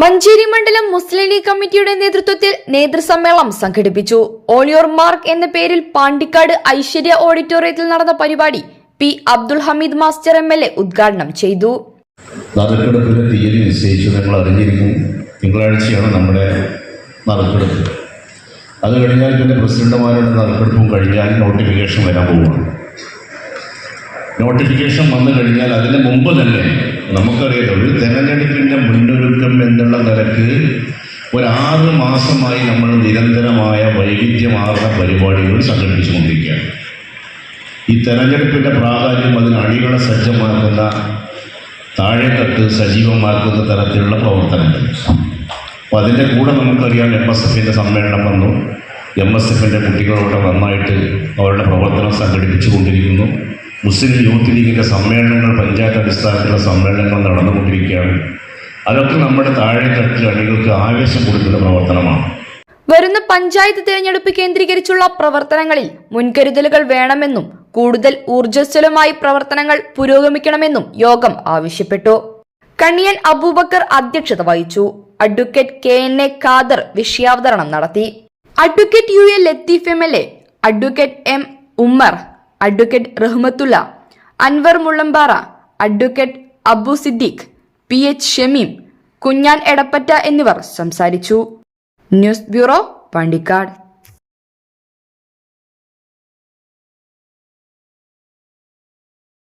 മഞ്ചേരി മണ്ഡലം മുസ്ലിം ലീഗ് കമ്മിറ്റിയുടെ നേതൃത്വത്തിൽ നേതൃസമ്മേളനം സംഘടിപ്പിച്ചു. ഓളിയോർ യോർ മാർക്ക് എന്ന പേരിൽ പാണ്ടിക്കാട് ഐശ്വര്യ ഓഡിറ്റോറിയത്തിൽ നടന്ന പരിപാടി P Abdul Hameed master M L A ഉദ്ഘാടനം ചെയ്തു. തിങ്കളാഴ്ചയാണ് നമ്മുടെ നറുക്കെടുപ്പ് അത് കഴിഞ്ഞാൽ പിന്നെ പ്രസിഡന്റുമാരുടെ നറുക്കെടുപ്പും കഴിഞ്ഞാൽ നോട്ടിഫിക്കേഷൻ വരാൻ പോവുകയാണ്. നോട്ടിഫിക്കേഷൻ വന്നു കഴിഞ്ഞാൽ അതിന് മുമ്പ് തന്നെ നമുക്കറിയാലോ ഒരു തെരഞ്ഞെടുപ്പിന്റെ മുന്നൊരുക്കം എന്നുള്ള നിലയ്ക്ക് ഒരാറ് മാസമായി നമ്മൾ നിരന്തരമായ വൈവിധ്യമാർന്ന പരിപാടികൾ സംഘടിപ്പിച്ചുകൊണ്ടിരിക്കുകയാണ്. ഈ തെരഞ്ഞെടുപ്പിന്റെ പ്രാധാന്യം അതിന് അണികളെ സജ്ജമാക്കുന്ന താഴെത്തട്ട് സജീവമാക്കുന്ന തരത്തിലുള്ള പ്രവർത്തനങ്ങൾ. അപ്പോൾ അതിന്റെ കൂടെ നമുക്കറിയാം എം എസ് എഫിന്റെ സമ്മേളനം വന്നു. എം എസ് എഫിന്റെ കുട്ടികളോട് നന്നായിട്ട് അവരുടെ പ്രവർത്തനം സംഘടിപ്പിച്ചു കൊണ്ടിരിക്കുന്നു മുസ്ലിം യൂത്ത് ലീഗിന്റെ സമ്മേളനങ്ങൾ പഞ്ചായത്ത് അടിസ്ഥാനത്തിലുള്ള സമ്മേളനങ്ങൾ നടന്നുകൊണ്ടിരിക്കുകയാണ്. അതൊക്കെ നമ്മുടെ താഴെത്തട്ടിൽ അണികൾക്ക് ആവേശം കൊടുക്കുന്ന പ്രവർത്തനമാണ്. വരുന്ന പഞ്ചായത്ത് തിരഞ്ഞെടുപ്പ് കേന്ദ്രീകരിച്ചുള്ള പ്രവർത്തനങ്ങളിൽ മുൻകരുതലുകൾ വേണമെന്നും കൂടുതൽ ഊർജസ്വലമായി പ്രവർത്തനങ്ങൾ പുരോഗമിക്കണമെന്നും യോഗം ആവശ്യപ്പെട്ടു. കണിയൻ അബൂബക്കർ അധ്യക്ഷത വഹിച്ചു. Advocate K N A Khader വിഷയാവതരണം നടത്തി. Advocate U A Latheef M L A advocate M Ummer advocate Rahmathulla Anwar Mullampara advocate Abu Siddique P H Shameem Kunhan Edappatta എന്നിവർ സംസാരിച്ചു. News bureau Pandikkad.